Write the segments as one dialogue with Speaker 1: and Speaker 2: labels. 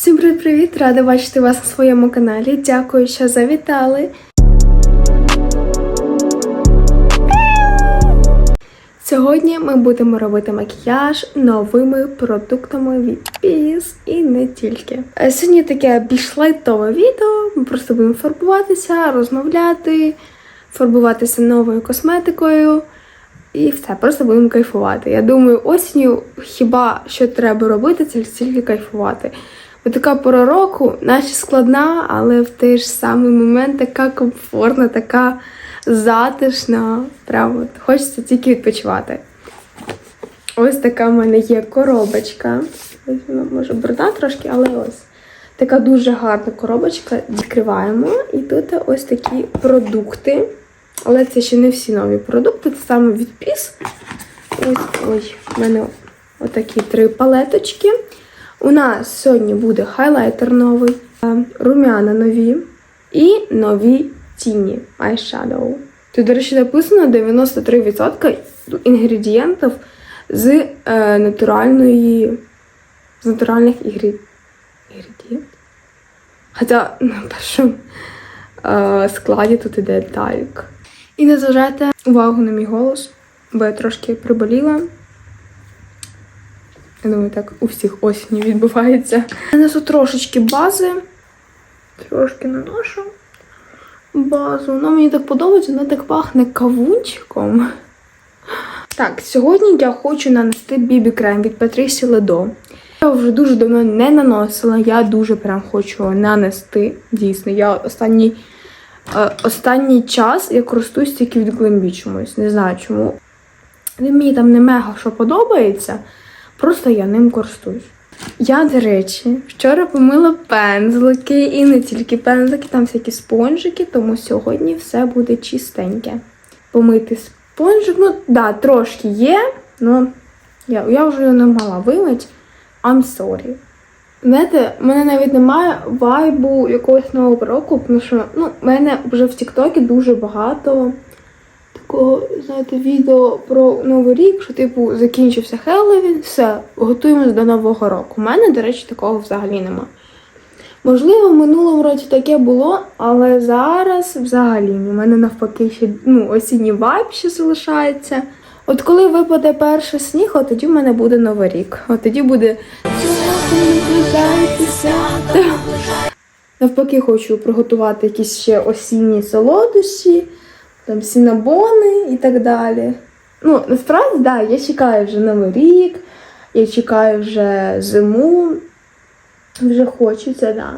Speaker 1: Всім привіт-привіт! Рада бачити вас на своєму каналі. Дякую, що завітали. Сьогодні ми будемо робити макіяж новими продуктами від Peace і не тільки. Е, Сьогодні таке більш лайтове відео. Ми просто будемо фарбуватися, розмовляти, фарбуватися новою косметикою. І все, просто будемо кайфувати. Я думаю, осінню хіба що треба робити, це тільки кайфувати. Бо така пора року, наче складна, але в той ж самий момент така комфортна, така затишна. Прямо хочеться тільки відпочивати. Ось така в мене є коробочка. Ось вона може брудна трошки, але ось. Така дуже гарна коробочка. Відкриваємо. І тут ось такі продукти. Але це ще не всі нові продукти, це саме від Піс. Ось ой, в мене отакі три палеточки. У нас сьогодні буде хайлайтер новий, е, рум'яна нові і нові тіні eyeshadow. Тут, до речі, написано 93% інгредієнтів з е, натуральної з натуральних інгредієнтів. Хоча на першому е, складі тут іде тальк. І не зважайте увагу на мій голос, бо я трошки приболіла. Я думаю, так у всіх осені відбувається. Я несу трошечки бази. Трошки наношу базу. Вона мені так подобається, вона так пахне кавунчиком. Так, сьогодні я хочу нанести бібі крем від Патрісі Ледо. Я вже дуже давно не наносила, я дуже прям хочу нанести. Дійсно, я останній, е, останній час я користуюсь тільки від Glambi чомусь. Не знаю чому. Мені там не мега що подобається. Просто я ним користуюсь. Я, до речі, вчора помила пензлики і не тільки пензлики, там всякі спонжики, тому сьогодні все буде чистеньке. Помити спонжик, ну да, трошки є, але я, я вже його не могла вимити. I'm sorry. Знаєте, в мене навіть немає вайбу якогось нового року, тому що ну, в мене вже в Тіктокі дуже багато такого, знаєте, відео про Новий рік, що, типу, закінчився Хеллоуін, все, готуємось до Нового року. У мене, до речі, такого взагалі нема. Можливо, в минулому році таке було, але зараз взагалі. У мене навпаки ще ну, осінній вайб ще залишається. От коли випаде перший сніг, от тоді в мене буде Новий рік. От тоді буде. Навпаки, хочу приготувати якісь ще осінні солодощі, там сінабони і так далі. Ну, насправді, так, да, я чекаю вже Новий рік, я чекаю вже зиму, вже хочеться, да.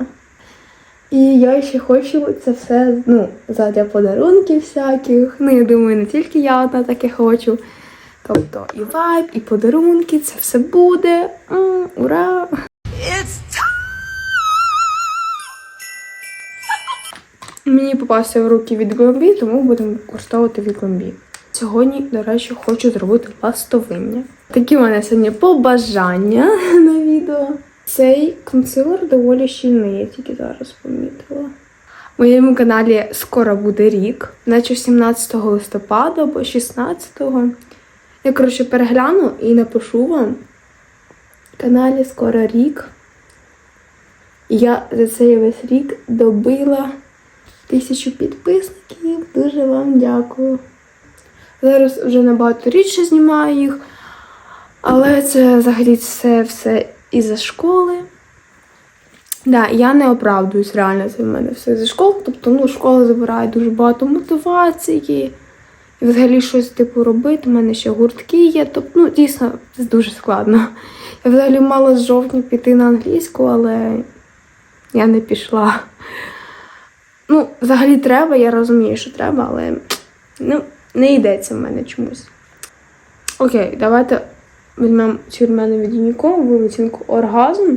Speaker 1: І я ще хочу це все, ну, задля подарунків всяких. Ну, я думаю, не тільки я одна таке хочу. Тобто і вайб, і подарунки, це все буде. М, ура! Мені попався в руки від Гламбі, тому будемо використовувати від Гламбі. Сьогодні, до речі, хочу зробити ластовиння. Такі в мене сьогодні побажання на відео. Цей консилер доволі щільний, я тільки зараз помітила. Моєму каналі скоро буде рік, наче 17 листопада або 16-го. Я, коротше, перегляну і напишу вам. В Каналі скоро рік. І я за цей весь рік добила тисячу підписників. Дуже вам дякую. Зараз вже набагато рідше знімаю їх, але це взагалі це все із-за школи. Да, я не оправдуюсь, реально це в мене все зі школи. Тобто, ну, школа забирає дуже багато мотивації. І взагалі щось типу робити. У мене ще гуртки є. Тобто, ну, дійсно, це дуже складно. Я взагалі мала з жовтня піти на англійську, але я не пішла. Ну, взагалі треба, я розумію, що треба, але ну, не йдеться в мене чомусь. Окей, давайте візьмемо цю мене від Юніко, відтінку оргазм.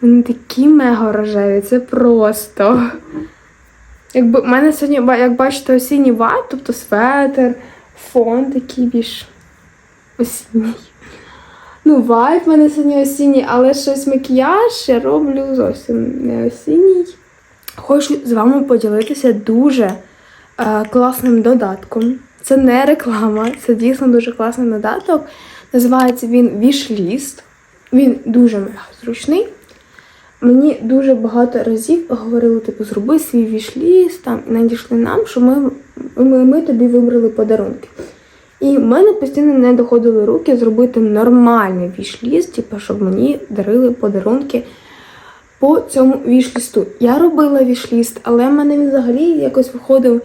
Speaker 1: Вони такі мега рожеві, це просто. Якби в мене сьогодні, як бачите, осінній вайб, тобто светер, фон такий більш осінній. Ну, вайб в мене сьогодні осінній, але щось макіяж я роблю зовсім не осінній. Хочу з вами поділитися дуже е, класним додатком. Це не реклама, це дійсно дуже класний додаток. Називається він Wishlist. Він дуже зручний. Мені дуже багато разів говорили, типу, зроби свій вішліст там надійшли нам, що ми, ми, ми тобі вибрали подарунки. І в мене постійно не доходили руки зробити нормальний вішліст, типу, щоб мені дарили подарунки по цьому вішлісту. Я робила вішліст, але в мене він взагалі якось виходив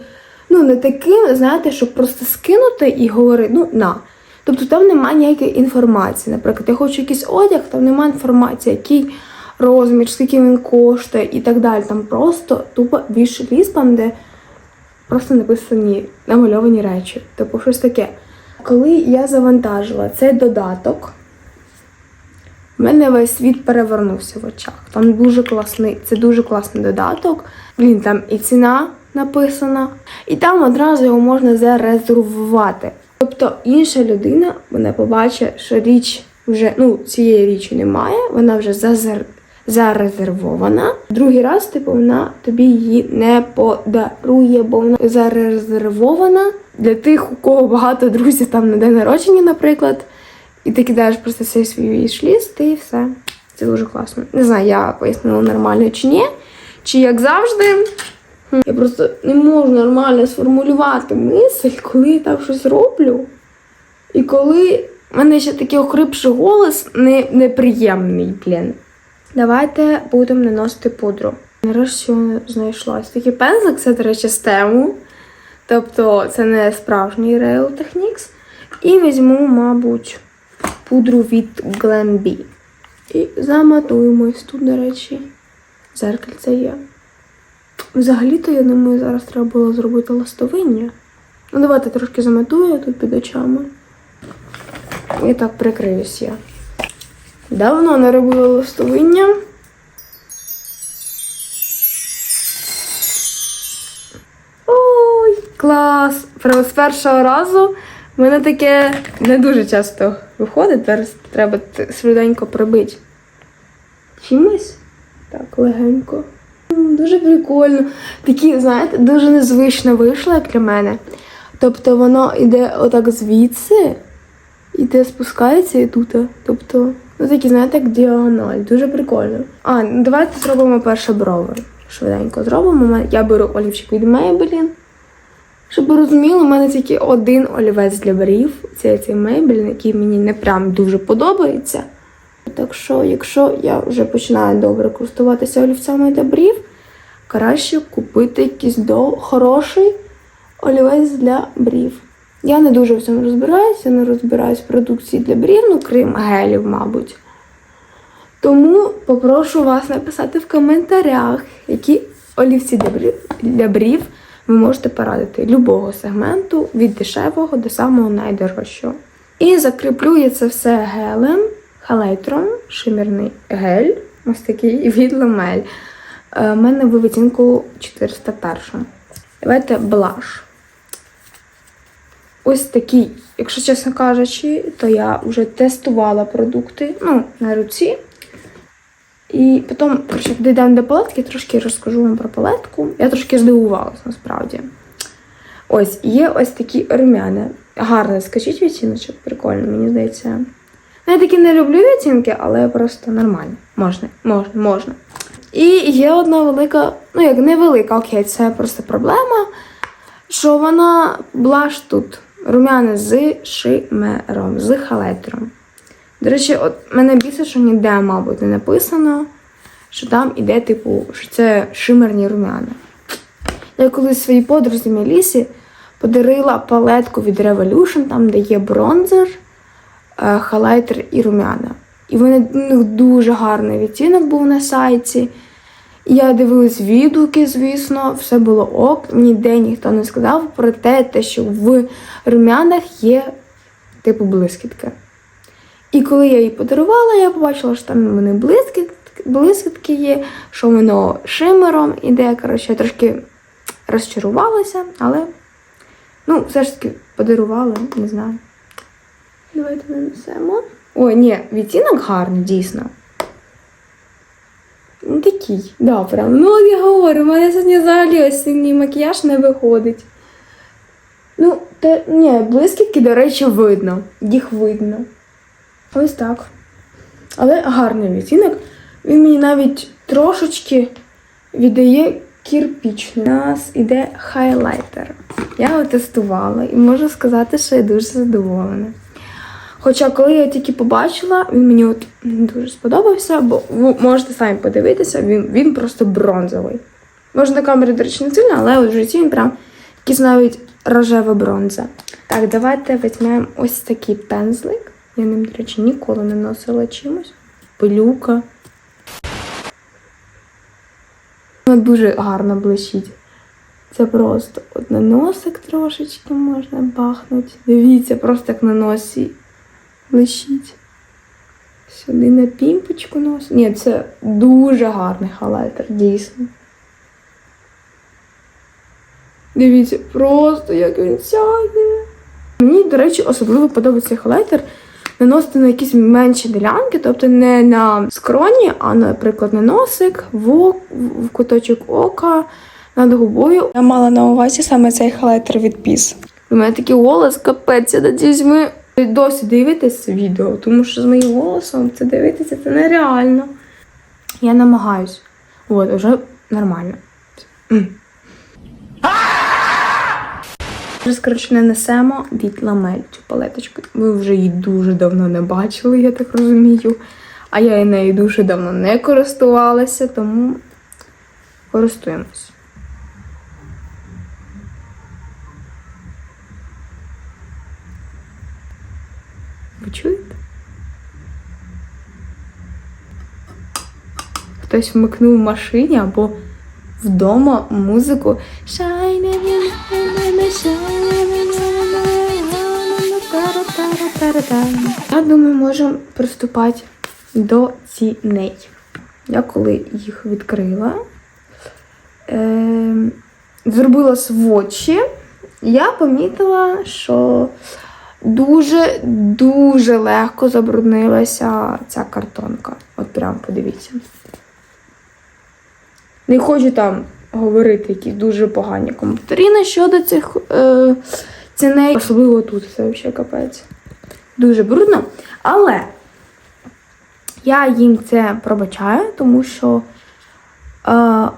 Speaker 1: ну, не таким, знаєте, щоб просто скинути і говорити, ну на. Тобто там немає ніякої інформації. Наприклад, я хочу якийсь одяг, там немає інформації, який розмір, скільки він коштує і так далі. Там просто тупо вішліст, там, де просто написані намальовані речі. Типу, щось таке. Коли я завантажила цей додаток, в мене весь світ перевернувся в очах. Там дуже класний, це дуже класний додаток. Блін, там і ціна написана, і там одразу його можна зарезервувати. Тобто інша людина вона побачить, що річ вже ну цієї річі немає, вона вже зазер... зарезервована. Другий раз, типу, вона тобі її не подарує, бо вона зарезервована для тих, у кого багато друзів там на день народження, наприклад. І ти кидаєш просто цей свій вішліст і все. Це дуже класно. Не знаю, я пояснила нормально чи ні. Чи як завжди. Я просто не можу нормально сформулювати мисль, коли я там щось роблю. І коли в мене ще такий охрипший голос не, неприємний, блін. Давайте будемо наносити пудру. Нарешті вона знайшла ось такий пензлик, це, до речі, з тему. Тобто це не справжній Real Techniques. І візьму, мабуть, пудру від Glambi. І заматуємось. Тут, до речі, зеркальце є. Взагалі-то, я думаю, зараз треба було зробити ластовиння. Ну, давайте трошки заматую тут під очами. І так прикриюсь я. Давно не робила ластовиння. Ой, клас! Прямо з першого разу мене таке не дуже часто виходить. Зараз треба швиденько прибити. Чимось? Так, легенько. Дуже прикольно. Такі, знаєте, дуже незвично вийшло, як для мене. Тобто воно йде отак звідси, іде спускається і тут. Тобто, ну такі, знаєте, як діагональ. Дуже прикольно. А, ну давайте зробимо перше брови. Швиденько зробимо. Я беру олівчик від Maybelline. Щоб ви розуміли, у мене тільки один олівець для брів. Це цей Maybelline, який мені не прям дуже подобається. Так що, якщо я вже починаю добре користуватися олівцями для брів, краще купити якийсь до хороший олівець для брів. Я не дуже в цьому розбираюся, не розбираюсь в продукції для брів, ну крім гелів, мабуть. Тому попрошу вас написати в коментарях, які олівці для брів, для брів ви можете порадити любого сегменту від дешевого до самого найдорожчого. І закріплю я це все гелем, халейтром, шимірний гель, ось такий від ламель. У мене в відтінку 401. Давайте блаш. Ось такий, якщо чесно кажучи, то я вже тестувала продукти ну, на руці. І потім, коротше, дійдемо до палетки, трошки розкажу вам про палетку. Я трошки здивувалася насправді. Ось, є ось такі румяни. Гарно, скажіть відтіночок, прикольно, мені здається. Ну, я такі не люблю відтінки, але просто нормально. Можна, можна, можна. І є одна велика, ну як невелика, окей, це просто проблема, що вона блаш тут. Румяна з шимером, з халетром. До речі, от мене бісить, що ніде, мабуть, не написано, що там іде, типу, що це шимерні румяна. Я колись своїй подрузі Мелісі подарила палетку від Revolution, там, де є бронзер, е, халайтер і румяна. І вони ну, дуже гарний відтінок був на сайті. Я дивилась відгуки, звісно, все було ок, ніде ніхто не сказав про те, що в румянах є типу блискітки. І коли я її подарувала, я побачила, що там в мене блискітки, блискітки є, що воно шимером іде. Коротше, я трошки розчарувалася, але ну, все ж таки подарувала, не знаю. Давайте нанесемо. Ой, ні, відтінок гарний, дійсно. Ну, такий, да, прям. Ну, я говорю, у мене сьогодні взагалі осінній макіяж не виходить. Ну, те, ні, блискітки, до речі, видно. Їх видно. Ось так. Але гарний відтінок. Він мені навіть трошечки віддає кірпічний. У нас іде хайлайтер. Я його тестувала і можу сказати, що я дуже задоволена. Хоча, коли я тільки побачила, він мені от дуже сподобався, бо ви можете самі подивитися, він, він просто бронзовий. Може, на камері, до речі, не сильно, але в житті він прям якийсь навіть рожева бронза. Так, давайте візьмемо ось такий пензлик. Я ним, до речі, ніколи не носила чимось. Пилюка. Воно дуже гарно блищить. Це просто от на носик трошечки можна бахнути. Дивіться, просто як на носі блищить. Сюди на пімпочку носу. Ні, це дуже гарний халайтер, дійсно. Дивіться, просто як він сяє. Мені, до речі, особливо подобається халайтер наносити на якісь менші ділянки, тобто не на скроні, а, наприклад, на носик, в, ок- в куточок ока, над губою. Я мала на увазі саме цей халайтер від піс. У мене такий голос, капець, я надіюсь, ви досі дивитесь це відео, тому що з моїм голосом це дивитися це нереально. Я намагаюсь. От, вже нормально. Вже скоріше не несемо від ламель цю палеточку. Ви вже її дуже давно не бачили, я так розумію. А я нею дуже давно не користувалася, тому користуємось. Ви чуєте? Хтось вмикнув в машині або вдома музику. Я думаю, можемо приступати до ціней. Я коли їх відкрила, е, зробила сводчі, я помітила, що дуже дуже легко забруднилася ця картонка. От прям подивіться. Не хочу там говорити якісь дуже погані коментарі щодо цих е, ціней. Особливо тут це взагалі капець. Дуже брудно. Але я їм це пробачаю, тому що е,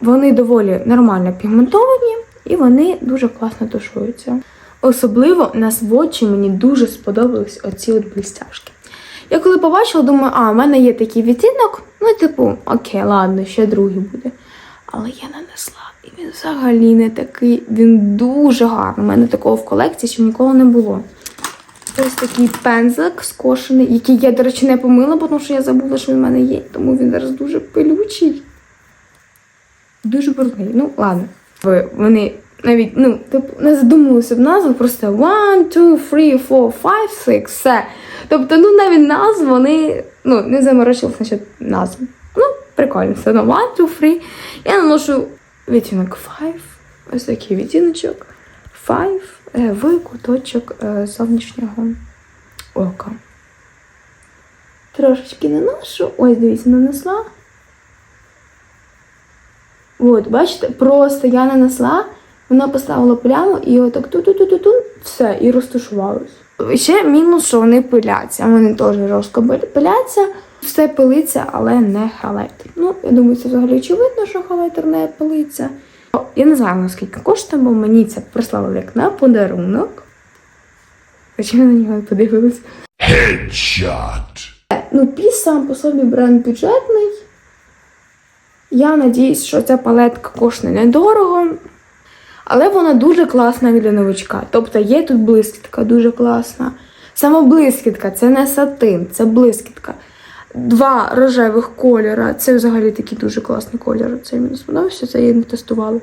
Speaker 1: вони доволі нормально пігментовані і вони дуже класно тушуються. Особливо на сводчі мені дуже сподобались оці от блістяшки. Я коли побачила, думаю, а, в мене є такий відтінок, ну, типу, окей, ладно, ще другий буде. Але я нанесла, і він взагалі не такий, він дуже гарний. У мене такого в колекції ще ніколи не було. Ось такий пензлик скошений, який я, до речі, не помила, тому що я забула, що він в мене є. Тому він зараз дуже пилючий. Дуже брудний. Ну, ладно. Вони навіть ну, типу, не задумувалися б назву, просто one, two, three, four, five, six, все. Тобто, ну навіть назву вони ну, не заморочилися насчет назви. Ну, прикольно, все одно one, two, three. Я наношу відтінок five, ось такий відтіночок. Five е, в куточок е, зовнішнього ока. Трошечки наношу. Ось, дивіться, нанесла. От, бачите, просто я нанесла, вона поставила пляму і отак ту-ту-ту-ту-ту, все, і розташувалось. Ще мінус, що вони пиляться. Вони теж жорстко пиляться, все пилиться, але не халайтер. Ну, я думаю, це взагалі очевидно, що халайтер не пилиться. Я не знаю, наскільки коштує, бо мені це прислали як на подарунок. Хоча я на нього не подивилась.
Speaker 2: Headshot.
Speaker 1: Ну, піс сам по собі бренд бюджетний. Я надіюсь, що ця палетка коштує недорого. Але вона дуже класна для новичка. Тобто є тут блискітка, дуже класна. Саме блискітка, це не сатин, це блискітка. Два рожевих кольора. Це взагалі такий дуже класний кольор. Це мені сподобався, це я не тестувала.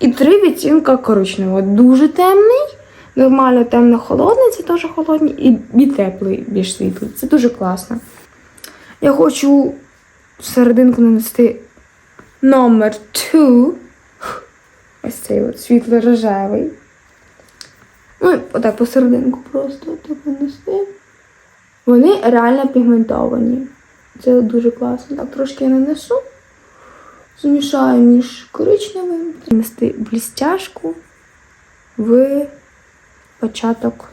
Speaker 1: І три відтінка коричневого. Дуже темний, нормально темно-холодний, це теж холодний, і, і теплий, більш світлий. Це дуже класно. Я хочу серединку нанести номер 2. Ось цей от світло-рожевий. Ну, отак посерединку просто так нанести. Вони реально пігментовані. Це дуже класно. Так, трошки я нанесу. Змішаю між коричневим. Нанести блістяшку в початок.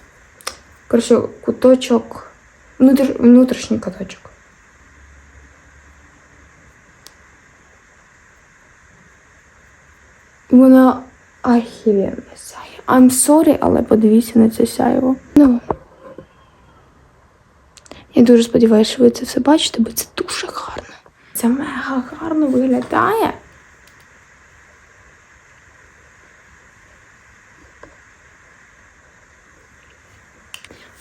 Speaker 1: Коротше, куточок. Внутр... Внутрішній куточок. Вона ахіренно сяє. I'm sorry, але подивіться на це сяєво. Ну. Я дуже сподіваюся, що ви це все бачите, бо це дуже гарно. Це мега гарно виглядає.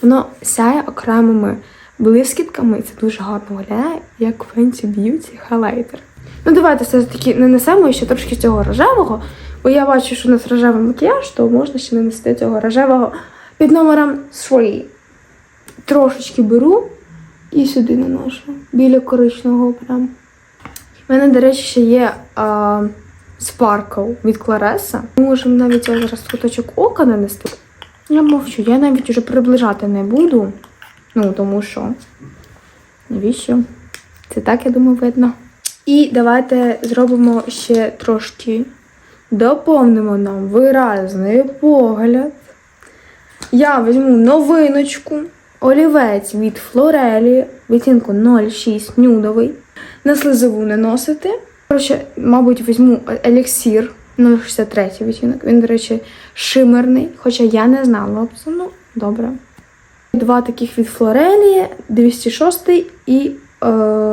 Speaker 1: Воно сяє окремими блискітками, і це дуже гарно виглядає, як Fenty Beauty Highlighter. Ну, давайте все ж таки нанесемо ще трошки цього рожевого, бо я бачу, що у нас рожевий макіяж, то можна ще нанести цього рожевого під номером 3. Трошечки беру і сюди наношу. Біля коричневого прям. У мене, до речі, ще є а, спаркл від Клареса. Ми можемо навіть зараз куточок ока нанести. Я мовчу, я навіть уже приближати не буду. Ну, тому що. Навіщо? Це так, я думаю, видно. І давайте зробимо ще трошки. Доповнимо нам виразний погляд. Я візьму новиночку. Олівець від Флорелі, відтінку 06 нюдовий. На слизову не носити. Коротше, мабуть, візьму еліксір 063 відтінок. Він, до речі, шимерний, хоча я не знала. Ну, добре. Два таких від Флорелі, 206 і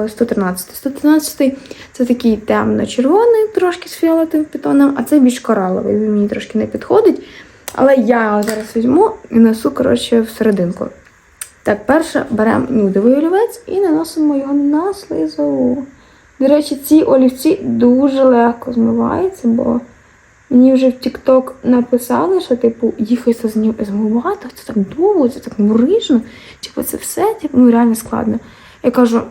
Speaker 1: 113. 113 це такий темно-червоний, трошки з фіолетовим підтоном, а це більш кораловий. Він мені трошки не підходить. Але я зараз візьму і несу, коротше, всерединку. Так, перше беремо нюдовий олівець і наносимо його на слизову. До речі, ці олівці дуже легко змиваються, бо мені вже в TikTok написали, що типу їх ось змивати, це так довго, це так мурижно. Типу, це все типу, ну, реально складно. Я кажу,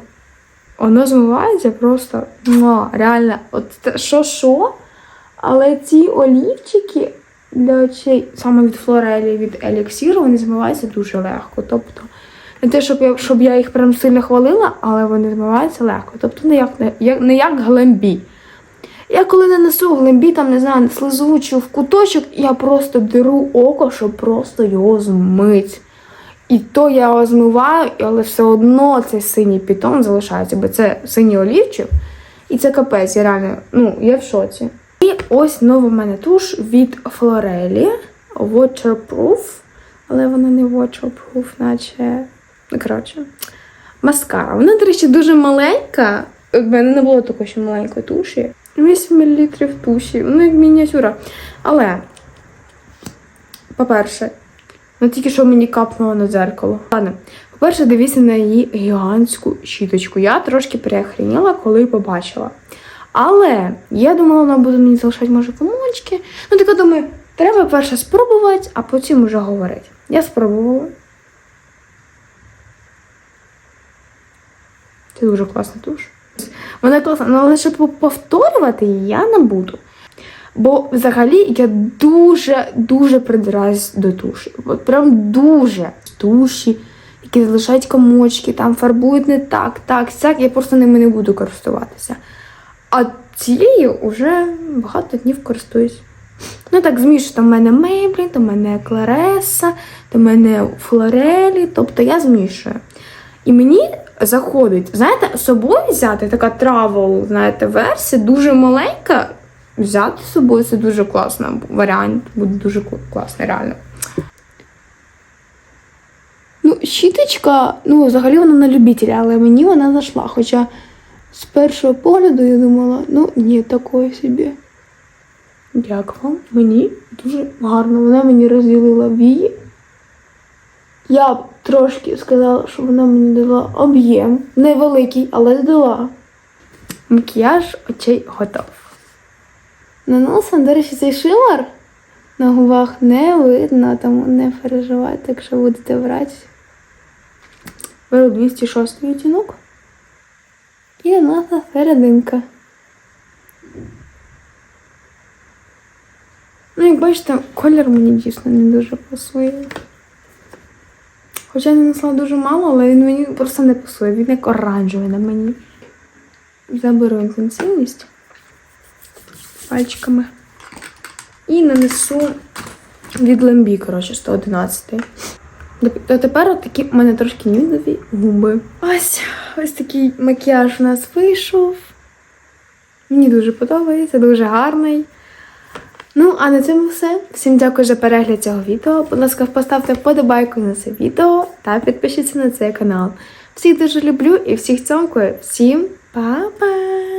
Speaker 1: воно змивається просто муа, реально, от те- що що. Але ці олівчики для очей, саме від Флорелі, від Еліксіру, вони змиваються дуже легко. Тобто, не те, щоб я, щоб я їх прям сильно хвалила, але вони змиваються легко. Тобто не як, не не як глембі. Я коли нанесу глембі, там, не знаю, слизову чи в куточок, я просто деру око, щоб просто його змить. І то я його змиваю, але все одно цей синій пітон залишається, бо це синій олівчик. І це капець, я реально, ну, я в шоці. І ось нова в мене туш від Флорелі. Waterproof. Але вона не waterproof, наче. Ну, коротше. Маскара. Вона, до речі, дуже маленька. У мене не було такої ще маленької туші. 8 мл туші. Ну, як мініатюра. Але, по-перше, ну тільки що мені капнуло на дзеркало. Ладно. По-перше, дивіться на її гігантську щіточку. Я трошки переохреніла, коли побачила. Але я думала, вона буде мені залишати, може, комочки. Ну, така думаю, треба перше спробувати, а потім вже говорити. Я спробувала. Це дуже класна туш. Вона класна, але лише повторювати її я не буду. Бо взагалі я дуже-дуже придираюсь до туші. От прям дуже туші, які залишають комочки, там фарбують не так, так, сяк, я просто ними не буду користуватися. А цією вже багато днів користуюсь. Ну так, змішую, там в мене Мейблін, там в мене Клареса, там в мене Флорелі, тобто я змішую. І мені заходить, знаєте, з собою взяти така травел, знаєте, версія, дуже маленька. Взяти з собою це дуже класний варіант, буде дуже кл- класний, реально. Ну, щіточка, ну, взагалі вона на любителя, але мені вона зайшла. Хоча з першого погляду я думала, ну ні, такої собі. Як вам? Мені дуже гарно. Вона мені розділила вії. Я б трошки сказала, що вона мені дала об'єм. Невеликий, але дала. Макіяж очей готов. Наносом, до речі, цей шимар на губах не видно, тому не переживайте, якщо будете брати. Беру 206 відтінок. І наша серединка. Ну, як бачите, колір мені дійсно не дуже пасує. Хоча я нанесла дуже мало, але він мені просто не пасує. Він як оранжевий на мені. Заберу інтенсивність пальчиками. І нанесу від Lembi, коротше, 111. То тепер такі в мене трошки нюдові губи. Ось ось такий макіяж у нас вийшов. Мені дуже подобається, дуже гарний. Ну, а на цьому все. Всім дякую за перегляд цього відео. Будь ласка, поставте вподобайку на це відео та підпишіться на цей канал. Всіх дуже люблю і всіх цьомкую. Всім па-па!